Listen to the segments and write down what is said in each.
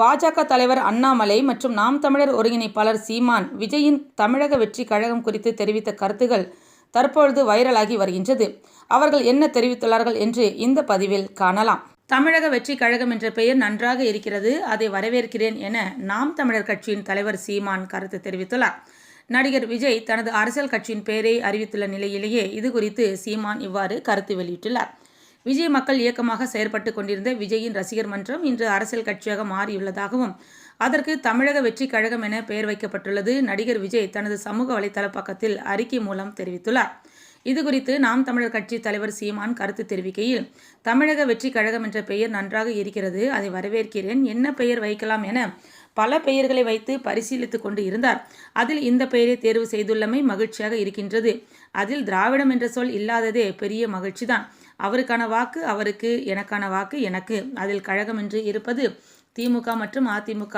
பாஜக தலைவர் அண்ணாமலை மற்றும் நாம் தமிழர் ஒருங்கிணைப்பாளர் சீமான் விஜயின் தமிழக வெற்றி கழகம் குறித்து தெரிவித்த கருத்துகள் தற்பொழுது வைரலாகி வருகின்றது. அவர்கள் என்ன தெரிவித்துள்ளார்கள் என்று இந்த பதிவில் காணலாம். தமிழக வெற்றி கழகம் என்ற பெயர் நன்றாக இருக்கிறது அதை வரவேற்கிறேன் என நாம் தமிழர் கட்சியின் தலைவர் சீமான் கருத்து தெரிவித்துள்ளார். நடிகர் விஜய் தனது அரசியல் கட்சியின் பெயரை அறிவித்துள்ள நிலையிலேயே இது குறித்து சீமான் இவ்வாறு கருத்து வெளியிட்டுள்ளார். விஜய் மக்கள் இயக்கமாக செயற்பட்டு கொண்டிருந்த விஜயின் ரசிகர் மன்றம் இன்று அரசியல் கட்சியாக மாறியுள்ளதாகவும் அதற்கு தமிழக வெற்றி கழகம் என பெயர் வைக்கப்பட்டுள்ளது. நடிகர் விஜய் தனது சமூக வலைதள பக்கத்தில் அறிக்கை மூலம் தெரிவித்துள்ளார். இதுகுறித்து நாம் தமிழர் கட்சி தலைவர் சீமான் கருத்து தெரிவிக்கையில் தமிழக வெற்றி கழகம் என்ற பெயர் நன்றாக இருக்கிறது அதை வரவேற்கிறேன் என்ன பெயர் வைக்கலாம் என பல பெயர்களை வைத்து பரிசீலித்து கொண்டு இருந்தார். அதில் இந்த பெயரை தேர்வு செய்துள்ளமை மகிழ்ச்சியாக இருக்கின்றது. அதில் திராவிடம் என்ற சொல் இல்லாததே பெரிய மகிழ்ச்சிதான். அவருக்கான வாக்கு அவருக்கு எனக்கான வாக்கு எனக்கு. அதில் கழகம் என்று இருப்பது திமுக மற்றும் அதிமுக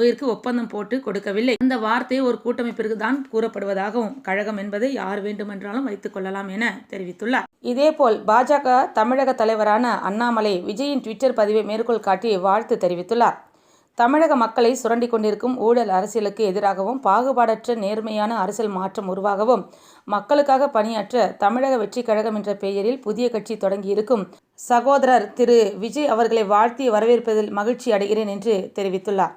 இதற்கு ஒப்பந்தம் போட்டு கொடுக்கவில்லை. இந்த வார்த்தை ஒரு கூட்டமைப்பிற்கு தான் கூறப்படுவதாகவும் கழகம் என்பதை யார் வேண்டுமென்றாலும் வைத்துக் கொள்ளலாம் என தெரிவித்துள்ளார். இதேபோல் பாஜக தமிழக தலைவரான அண்ணாமலை விஜயின் ட்விட்டர் பதிவை மேற்கோள் காட்டி வாழ்த்து தெரிவித்துள்ளார். தமிழக மக்களை சுரண்டி கொண்டிருக்கும் ஊழல் அரசியலுக்கு எதிராகவும் பாகுபாடற்ற நேர்மையான அரசியல் மாற்றம் உருவாகவும் மக்களுக்காக பணியாற்ற தமிழக வெற்றி கழகம் என்ற பெயரில் புதிய கட்சி தொடங்கியிருக்கும். சகோதரர் திரு. விஜய் அவர்களை வாழ்த்தி வரவேற்பதில் மகிழ்ச்சி அடைகிறேன் என்று தெரிவித்துள்ளார்.